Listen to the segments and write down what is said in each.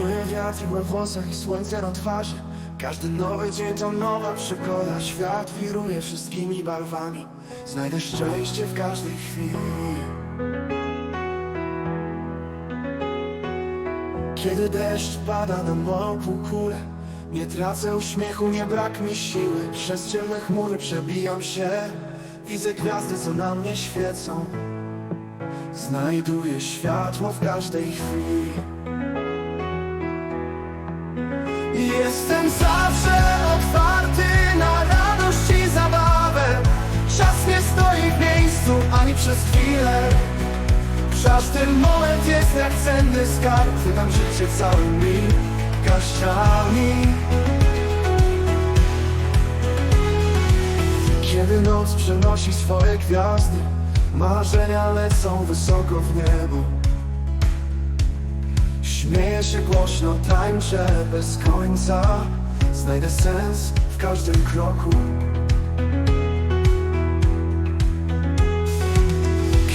Czuję wiatr we włosach i słońce na twarzy. Każdy nowy dzień to nowa przygoda. Świat wiruje wszystkimi barwami. Znajdę szczęście w każdej chwili. Kiedy deszcz pada na moją półkulę Nie tracę uśmiechu, nie brak mi siły. Przez ciemne chmury przebijam się. Widzę gwiazdy, co na mnie świecą. Znajduję światło w każdej chwili Jestem zawsze otwarty na radość i zabawę. Czas nie stoi w miejscu ani przez chwilę. Każdy moment jest jak cenny skarb Chwytam życie całymi garściami. Kiedy noc przenosi swoje gwiazdy Marzenia lecą wysoko w niebo Śmieję się głośno, tańczę bez końca. Znajdę sens w każdym kroku.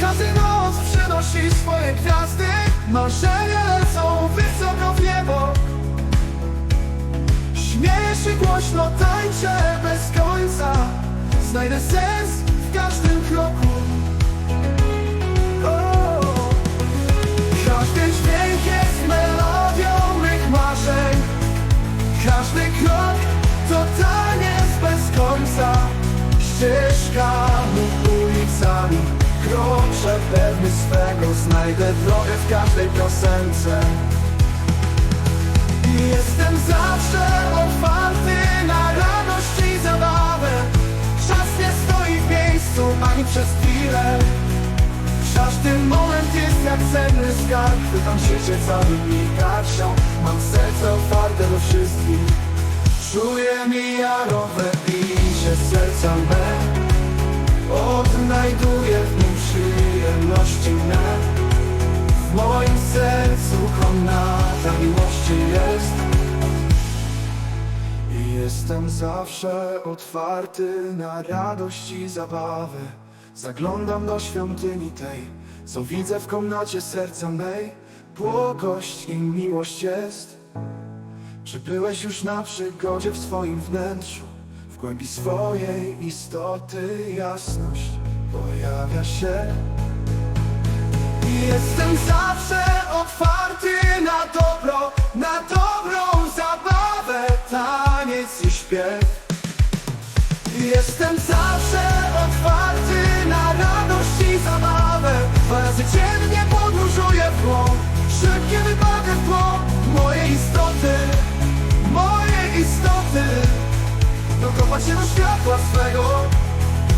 Każdy noc przynosi swoje gwiazdy. Marzenia lecą wysoko w niebo. Śmieję się głośno, tańczę bez końca. Znajdę sens w każdym kroku Ścieżkami, ulicami Kroczę pewny swego Znajdę drogę w każdej piosence. I Jestem zawsze otwarty na radość i zabawę. Czas nie stoi w miejscu ani przez chwilę. Każdy moment jest jak cenny skarb Pytam życie całymi garścią Mam serce otwarte do wszystkich. Czuję mijarowe bicie serca me jestem zawsze otwarty na radość i zabawę. Zaglądam do świątyni tej, co widzę w komnacie serca mej. Błogość i miłość jest. Czy byłeś już na przygodzie w swoim wnętrzu? W głębi swojej istoty jasność pojawia się. Jestem zawsze otwarty na dobro, zawsze otwarty na radość i zabawę. Dwa razy dziennie podróżuję w głąb Szybkie wypady w Moje istoty, moje istoty. Dokopać się do światła swego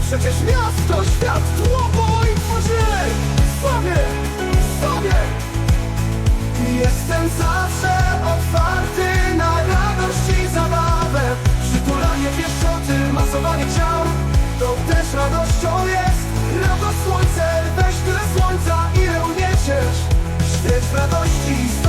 Przecież miasto, światło, bo i tworzymy radości i